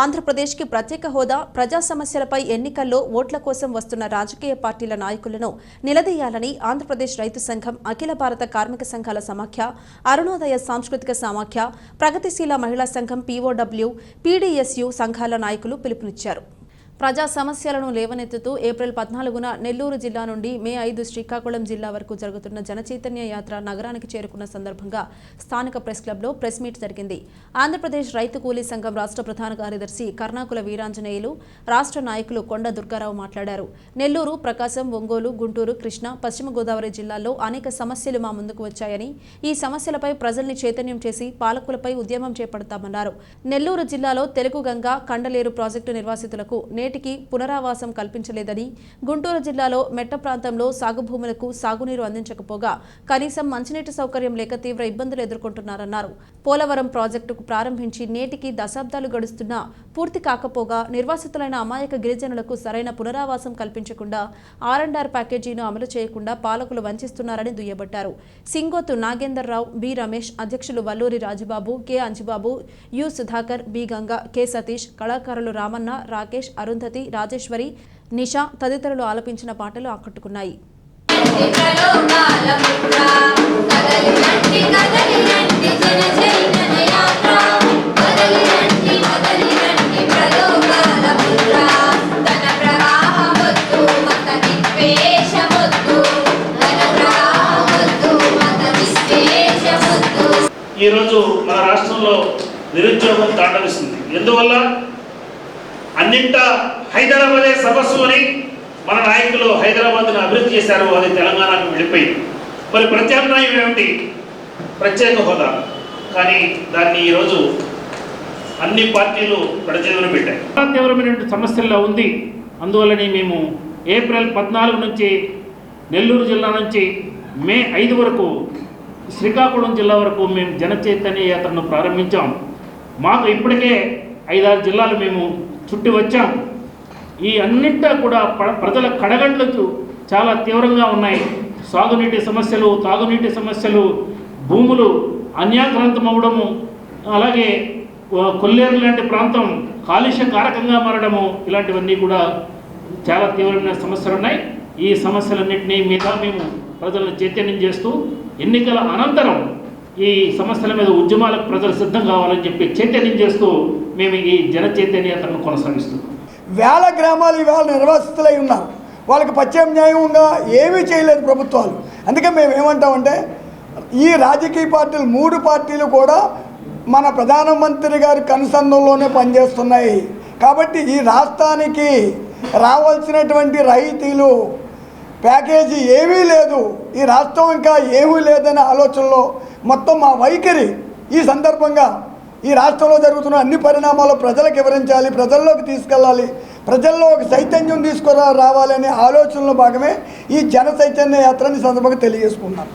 ఆంధ్రప్రదేశ్కి ప్రత్యేక హోదా ప్రజా సమస్యలపై ఎన్నికల్లో ఓట్ల కోసం వస్తున్న రాజకీయ పార్టీల నాయకులను నిలదీయాలని ఆంధ్రప్రదేశ్ రైతు సంఘం అఖిల భారత కార్మిక సంఘాల సమాఖ్య అరుణోదయ సాంస్కృతిక సమాఖ్య ప్రగతిశీల మహిళా సంఘం పీఓడబ్ల్యూ పీడీఎస్యు సంఘాల నాయకులు పిలుపునిచ్చారు. ప్రజా సమస్యలను లేవనెత్తుతూ ఏప్రిల్ పద్నాలుగున నెల్లూరు జిల్లా నుండి మే ఐదు శ్రీకాకుళం జిల్లా వరకు జరుగుతున్న జనచైతన్య యాత్ర నగరానికి చేరుకున్న సందర్భంగా స్థానిక ప్రెస్ క్లబ్లో ప్రెస్ మీట్ జరిగింది. ఆంధ్రప్రదేశ్ రైతు కూలీ సంఘం రాష్ట్ర ప్రధాన కార్యదర్శి కర్ణాకుల వీరాంజనేయులు రాష్ట్ర నాయకులు కొండ దుర్గారావు మాట్లాడారు. నెల్లూరు ప్రకాశం ఒంగోలు గుంటూరు కృష్ణ పశ్చిమ గోదావరి జిల్లాల్లో అనేక సమస్యలు మా ముందుకు వచ్చాయని ఈ సమస్యలపై ప్రజల్ని చైతన్యం చేసి పాలకులపై ఉద్యమం చేపడతామన్నారు. నెల్లూరు జిల్లాలో తెలుగు గంగ కండలేరు ప్రాజెక్టు నిర్వాసితులకు నేటికి పునరావాసం కల్పించలేదని గుంటూరు జిల్లాలో మెట్ట ప్రాంతంలో సాగు భూములకు సాగునీరు అందించకపోగా కనీసం మంచినీటి సౌకర్యం లేక తీవ్ర ఇబ్బందులు ఎదుర్కొంటున్నారన్నారు. పోలవరం ప్రాజెక్టుకు ప్రారంభించి నేటికి దశాబ్దాలు గడుస్తున్నా పూర్తి కాకపోగా నిర్వాసితులైన అమాయక గిరిజనులకు సరైన పునరావాసం కల్పించకుండా ఆర్ అండ్ ఆర్ ప్యాకేజీను అమలు చేయకుండా పాలకులు వంచిస్తున్నారని దుయ్యబట్టారు. సింగోతు నాగేందర్రావు బి రమేష్ అధ్యక్షులు Valluri Rajubabu K Anjubabu U Sudhakar B Ganga K Satish కళాకారులు రామన్న రాకేష్ అరుంధతి రాజేశ్వరి నిషా తదితరులు ఆలపించిన పాటలు ఆకట్టుకున్నాయి. ఈరోజు మన రాష్ట్రంలో నిరుద్యోగం దాటవిస్తుంది ఎందువల్ల? అన్నింట హైదరాబాదే సమస్సు అని మన నాయకులు హైదరాబాద్ను అభివృద్ధి చేశారు అది తెలంగాణకు వెళ్ళిపోయింది. మరి ప్రత్యామ్నాయం ఏమిటి? ప్రత్యేక హోదా. కానీ దాన్ని ఈరోజు అన్ని పార్టీలు ప్రజలను పెట్టాయి. తీవ్రమైనటువంటి సమస్యల్లో ఉంది. అందువల్లనే మేము ఏప్రిల్ పద్నాలుగు నుంచి నెల్లూరు జిల్లా నుంచి మే ఐదు వరకు శ్రీకాకుళం జిల్లా వరకు మేము జన చైతన్య యాత్రను ప్రారంభించాం. మాకు ఇప్పటికే ఐదారు జిల్లాలు మేము చుట్టి వచ్చాం. ఈ అన్నింటా కూడా ప్రజల కడగండ్లకు చాలా తీవ్రంగా ఉన్నాయి. సాగునీటి సమస్యలు తాగునీటి సమస్యలు భూములు అన్యాక్రాంతం అవ్వడము అలాగే కొల్లేరు లాంటి ప్రాంతం కాలుష్య కారకంగా మారడము ఇలాంటివన్నీ కూడా చాలా తీవ్రమైన సమస్యలు ఉన్నాయి. ఈ సమస్యలన్నింటినీ మీద మేము ప్రజలను చైతన్యం చేస్తూ ఎన్నికల అనంతరం ఈ సమస్యల మీద ఉద్యమాలకు ప్రజలు సిద్ధం కావాలని చెప్పి చైతన్యం చేస్తూ మేము ఈ జన చైతన్యతను కొనసాగిస్తున్నాం. వేల గ్రామాలు ఇవాళ నిర్వాసితులై ఉన్నారు. వాళ్ళకి ప్రత్యామ్నాయంగా ఏమీ చేయలేదు ప్రభుత్వాలు. అందుకే మేము ఏమంటామంటే ఈ రాజకీయ పార్టీలు మూడు పార్టీలు కూడా మన ప్రధానమంత్రి గారి కనుసంధంలోనే పనిచేస్తున్నాయి. కాబట్టి ఈ రాష్ట్రానికి రావాల్సినటువంటి రైతీలు ప్యాకేజీ ఏమీ లేదు. ఈ రాష్ట్రం ఇంకా ఏమీ లేదనే ఆలోచనలో మొత్తం మా వైఖరి ఈ సందర్భంగా ఈ రాష్ట్రంలో జరుగుతున్న అన్ని పరిణామాలు ప్రజలకు వివరించాలి ప్రజల్లోకి తీసుకెళ్ళాలి ప్రజల్లో ఒక చైతన్యం తీసుకురా రావాలనే ఆలోచనలో భాగమే ఈ జన చైతన్య యాత్రని సందర్భంగా తెలియజేసుకున్నాను